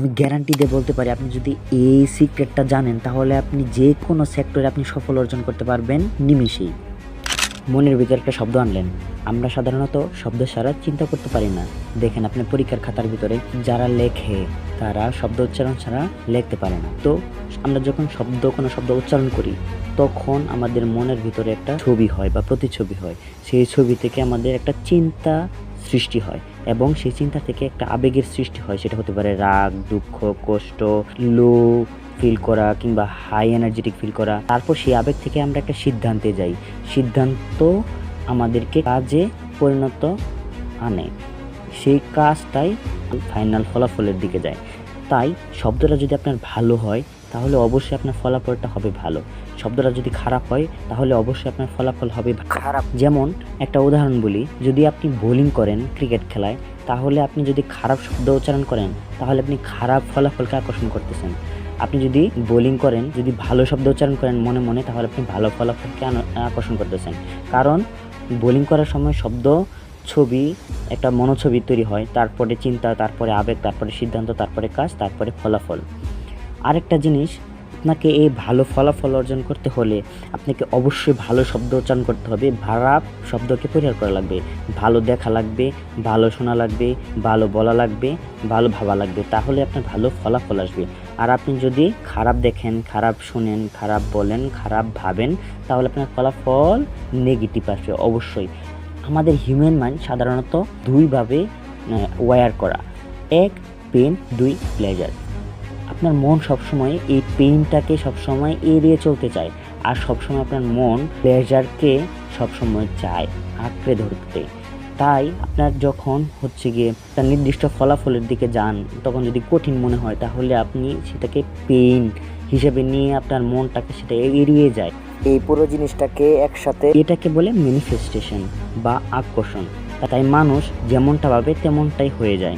আমি গ্যারান্টি দিয়ে বলতে পারি, আপনি যদি এই সিক্রেটটা জানেন, তাহলে আপনি যে কোনো সেক্টরে আপনি সফল অর্জন করতে পারবেন নিমিষেই। মনের ভিতরে একটা শব্দ আনলেন। আমরা সাধারণত শব্দ ছাড়া চিন্তা করতে পারি না। দেখেন আপনি পরীক্ষার খাতার ভিতরে যারা লেখে, তারা শব্দ উচ্চারণ ছাড়া লিখতে পারে না। তো আমরা যখন শব্দ, কোনো শব্দ উচ্চারণ করি, তখন আমাদের মনের ভিতরে একটা ছবি হয় বা প্রতিছবি হয়। সেই ছবি থেকে আমাদের একটা চিন্তা সৃষ্টি হয় এবং সেই চিন্তা থেকে একটা আবেগের সৃষ্টি হয়। সেটা হতে পারে রাগ, দুঃখ, কষ্ট লো ফিল করা কিংবা হাই এনার্জেটিক ফিল করা। তারপর সেই আবেগ থেকে আমরা একটা সিদ্ধান্তে যাই। সিদ্ধান্ত আমাদেরকে কাজে পরিণত আনে। সেই কাজটাই ফাইনাল ফলাফলের দিকে যায়। তাই শব্দটা যদি আপনার ভালো হয় তাহলে অবশ্যই আপনার ফলাফলটা হবে ভালো। শব্দটা যদি খারাপ হয় তাহলে অবশ্যই আপনার ফলাফল হবে খারাপ। যেমন একটা উদাহরণ বলি যদি আপনি বোলিং করেন ক্রিকেট খেলায় তাহলে আপনি যদি খারাপ শব্দ উচ্চারণ করেন তাহলে আপনি খারাপ ফলাফলকে আকর্ষণ করতেছেন। আপনি যদি বোলিং করেন যদি ভালো শব্দ উচ্চারণ করেন মনে মনে তাহলে আপনি ভালো ফলাফলকে আকর্ষণ করতেছেন। কারণ বোলিং করার সময় শব্দ ছবি, একটা মনোছবি তৈরি হয়, তারপরে চিন্তা, তারপরে আবেগ, তারপরে সিদ্ধান্ত, তারপরে কাজ, তারপরে ফলাফল। আরেকটা জিনিস, আপনাকে এই ভালো ফলাফল অর্জন করতে হলে আপনাকে অবশ্যই ভালো শব্দ উচ্চারণ করতে হবে খারাপ শব্দকে পরিহার করা লাগবে। ভালো দেখা লাগবে, ভালো শোনা লাগবে, ভালো বলা লাগবে, ভালো ভাবা লাগবে, তাহলে আপনার ভালো ফলাফল আসবে। আর আপনি যদি খারাপ দেখেন, খারাপ শুনেন, খারাপ বলেন, খারাপ ভাবেন, তাহলে আপনার ফলাফল নেগেটিভ আসবে, অবশ্যই। আমাদের হিউম্যান মাইন্ড সাধারণত দুইভাবে ওয়্যার করা। এক পেন দুই প্লেজার আপনার মন সবসময় এই পেইনটাকে সবসময় এড়িয়ে চলতে চায় আর সবসময় আপনার মন প্লেজারকে সবসময় চায়, আঁকড়ে ধরতে। তাই আপনার যখন হচ্ছে গিয়ে তার নির্দিষ্ট ফলাফলের দিকে যান, তখন যদি কঠিন মনে হয়, তাহলে আপনি সেটাকে পেইন হিসেবে নিয়ে আপনার মনটাকে সেটা এড়িয়ে যায়। এই পুরো জিনিসটাকে একসাথে এটাকে বলে ম্যানিফেস্টেশন বা আকর্ষণ। তাই মানুষ যেমনটা ভাবে তেমনটাই হয়ে যায়।